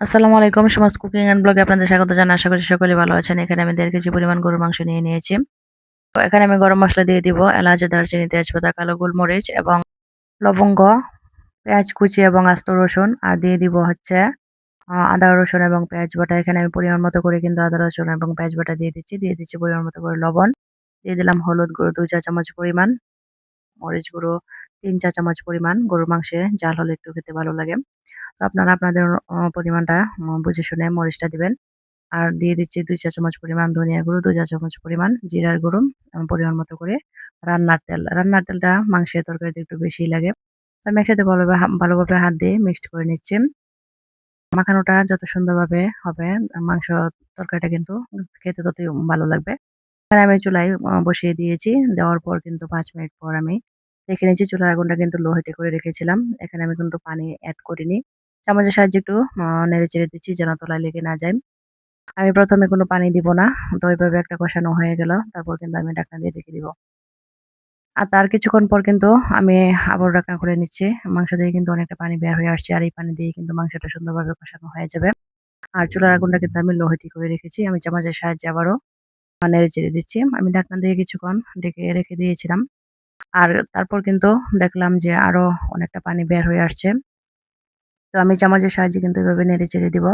আসসালামু আলাইকুম, সমাজ কুকিং অ্যান্ড ব্লগে আপনাদের স্বাগত জানাই। আশা করি সকলে ভালো আছেন। এখানে আমি দেড় কেজি পরিমাণ গরুর মাংস নিয়ে নিয়েছি। তো এখানে আমি গরম মশলা দিয়ে দিব, এলাচ, দারচিনি, তেজপাতা, কালো গোলমরিচ এবং লবঙ্গ, পেঁয়াজ কুচি এবং আস্ত রসুন। আর দিয়ে দিব হচ্ছে আদা, রসুন এবং পেঁয়াজ বাটা। এখানে আমি পরিমাণ মতো করে কিন্তু আদা, রসুন এবং পেঁয়াজ বাটা দিয়ে দিচ্ছি। দিয়ে দিচ্ছি পরিমাণ মতো করে লবণ। দিয়ে দিলাম হলুদ গুঁড়ো, দু চা চামচ পরিমাণ। মরিচ গুঁড়ো, তিন চা চামচ পরিমাণ গরুর মাংসে, জাল হলে একটু খেতে ভালো লাগে। তো আপনারা আপনাদের পরিমাণটা বুঝে শুনে মরিচটা দিবেন। আর দিয়ে দিচ্ছি দুই চা চামচ পরিমাণ ধনিয়া গুঁড়ো, দুই চা চামচ পরিমাণ জিরার গুঁড়ো পরিমাণ মতো করে রান্নার তেল। রান্নার তেলটা মাংসের তরকারিতে একটু বেশি লাগে। আমি একসাথে ভালোভাবে ভালোভাবে হাত দিয়ে মিক্সড করে নিচ্ছি। মাখানোটা যত সুন্দরভাবে হবে, মাংস তরকারিটা কিন্তু খেতে ততই ভালো লাগবে। এখানে আমি চুলাই বসিয়ে দিয়েছি। দেওয়ার পর কিন্তু পাঁচ মিনিট পর আমি দেখে নিয়েছি চুলার আগুনটা কিন্তু লো হিটে করে রেখেছিলাম, এখানে আমি কিন্তু পানি অ্যাড করিনি। চামচের সাহায্যে একটু নেড়ে চেড়ে দিচ্ছি যেন তলায় লেগে না যায়। আমি প্রথমে কোনো পানি দিব না, তো ওইভাবে একটা কষানো হয়ে গেল, তারপর কিন্তু আমি ঢাকনা দিয়ে রেখে দিব। আর তার কিছুক্ষণ পর কিন্তু আমি আবার ঢাকনা করে নিচ্ছি, মাংস দিয়ে কিন্তু অনেকটা পানি বের হয়ে আসছে, আর এই পানি দিয়ে কিন্তু মাংসটা সুন্দরভাবে কষানো হয়ে যাবে। আর চুলার আগুনটা কিন্তু আমি লোহিটি করে রেখেছি, আমি চামচের সাহায্যে আবারও নেড়ে চেড়ে দিচ্ছি। আমি ঢাকনা দিয়ে কিছুক্ষণ ডেকে রেখে দিয়েছিলাম। আর তারপর কিন্তু দেখলাম যে আরও অনেকটা পানি বের হয়ে আসছে। তো আমি চামচের সাহায্যে কিন্তু এভাবে নেড়ে চেড়ে দিব।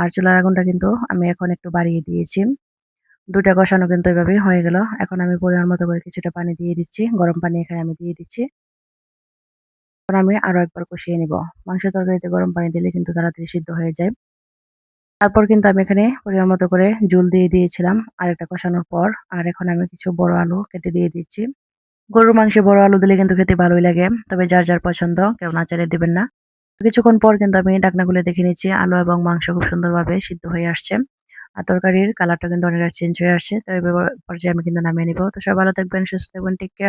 আর চুলার আগুনটা কিন্তু আমি এখন একটু বাড়িয়ে দিয়েছি। দুটা কষানো কিন্তু এভাবে হয়ে গেল। এখন আমি পরিমাণ মতো করে কিছুটা পানি দিয়ে দিচ্ছি। গরম পানি এখানে আমি দিয়ে দিচ্ছি। এখন আমি আরও একবার কষিয়ে নিব। মাংস তরকারিতে গরম পানি দিলে কিন্তু তাড়াতাড়ি সিদ্ধ হয়ে যায়। তারপর কিন্তু আমি এখানে পরিমাণ মতো করে জুল দিয়ে দিয়েছিলাম আরেকটা কষানোর পর। আর এখন আমি কিছু বড় আলু কেটে দিয়ে দিচ্ছি। গরুর মাংসে, বড় আলু দিলে কিন্তু খেতে ভালোই লাগে। তবে যার যার পছন্দ, কেউ না চালিয়ে দেবেন না। কিছুক্ষণ পর কিন্তু আমি ডাকনা খুলে দেখে নিচ্ছি। আলু এবং মাংস খুব সুন্দরভাবে সিদ্ধ হয়ে আসছে। আর তরকারির কালারটা কিন্তু অনেকটা চেঞ্জ হয়ে আসছে। তো এই পর্যায়ে আমি কিন্তু নামিয়ে নিব। তো সবাই ভালো থাকবেন, সুস্থ থাকবেন টেক কেয়ার